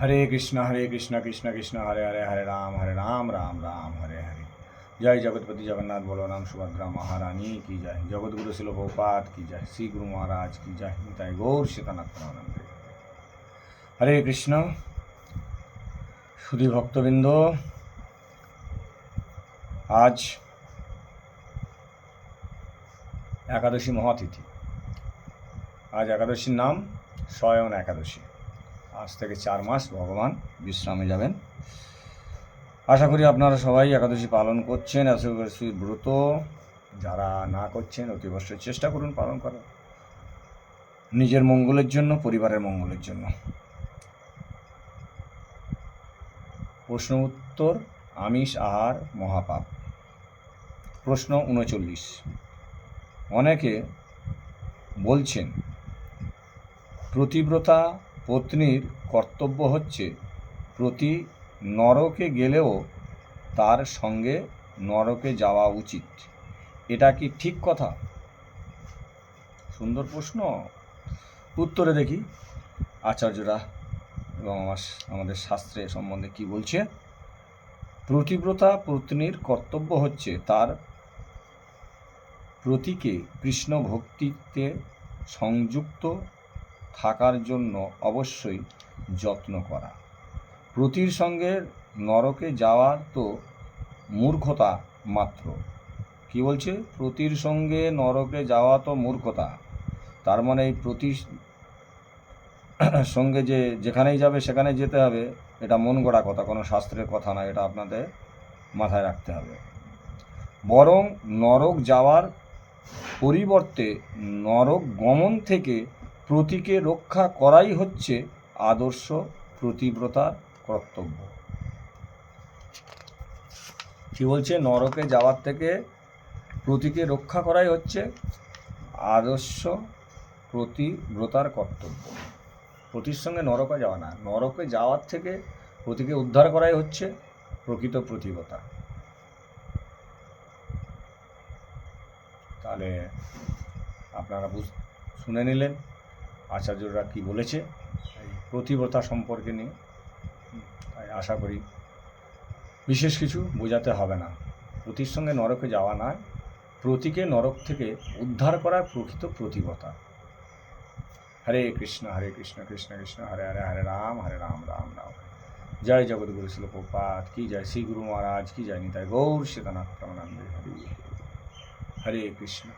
হরে কৃষ্ণ হরে কৃষ্ণ কৃষ্ণ কৃষ্ণ, হরে হরে হরে রাম হরে রাম রাম রাম, হরে হরে। জয় জগৎপতি জগন্নাথ বলরাম সুভদ্রা মহারানী, কি জয়। জগৎগুরু শিল বহুপাত কি জয়। শ্রী গুরু মহারাজ, কি জয়। নিতাই গৌর সীতানাথ হরে কৃষ্ণ সুধী ভক্তবৃন্দ, আজ একাদশী মহাতিথি। আজ একাদশীর নাম স্বয়ন একাদশী। আজ থেকে চার মাস ভগবান বিশ্রামে যাবেন। আশা করি আপনারা সবাই একাদশী পালন করছেন, একাদশী ব্রত। যারা না করছেন অতি চেষ্টা করুন পালন করার। নিজের মঙ্গলের জন্য, পরিবারের মঙ্গলের জন্য। প্রশ্ন উত্তর, আমিষ, আহার, মহাপাপ। প্রশ্ন উনচল্লিশ। অনেকে বলছেন, প্রতিব্রতা পত্নীর কর্তব্য হচ্ছে প্রতি নরকে গেলেও তার সঙ্গে নরকে যাওয়া উচিত। এটা কি ঠিক কথা? সুন্দর প্রশ্ন। উত্তরে দেখি। আচার্যরা এবং আমার, আমাদের শাস্ত্রে সম্বন্ধে কি বলছে? প্রতিব্রতা পত্নীর কর্তব্য হচ্ছে তার প্রতীকে কৃষ্ণ ভক্তিতে সংযুক্ত থাকার জন্য অবশ্যই যত্ন করা। প্রতির সঙ্গে নরকে যাওয়ার তো মূর্খতা মাত্র। কি বলছে? প্রতির সঙ্গে নরকে যাওয়া তো মূর্খতা। তার মানে এই প্রতি সঙ্গে যে যেখানেই যাবে সেখানে যেতে হবে, এটা মন গড়া কথা, কোনো শাস্ত্রের কথা না, এটা আপনাদের মাথায় রাখতে হবে। বরং নরক যাওয়ার পরিবর্তে নরক গমন থেকে প্রতীকে রক্ষা করাই হচ্ছে আদর্শ প্রতিব্রতার কর্তব্য। কি বলছে? নরকে যাওয়ার থেকে প্রতীকে রক্ষা করাই হচ্ছে আদর্শ প্রতিব্রতার কর্তব্য। প্রতির সঙ্গে নরকে যাওয়া না, নরকে যাওয়ার থেকে প্রতীকে উদ্ধার করাই হচ্ছে প্রকৃত প্রতিব্রতা। তাহলে আপনারা বুঝ, শুনে নিলেন। আচার্যরা কি বলেছে প্রতিব্রতা সম্পর্কে নিয়ে। তাই আশা করি বিশেষ কিছু বোঝাতে হবে না। প্রতির সঙ্গে নরকে যাওয়া নয়, প্রতীকে নরক থেকে উদ্ধার করা প্রকৃত প্রতিব্রতা। হরে কৃষ্ণ হরে কৃষ্ণ কৃষ্ণ কৃষ্ণ, হরে হরে হরে রাম হরে রাম রাম রাম। জয় জগৎগুরু শিলপ্রপাত কি জয় শ্রী গুরু মহারাজ, কি জয় নিতাই গৌর সীতানাথ হরে হরে কৃষ্ণ।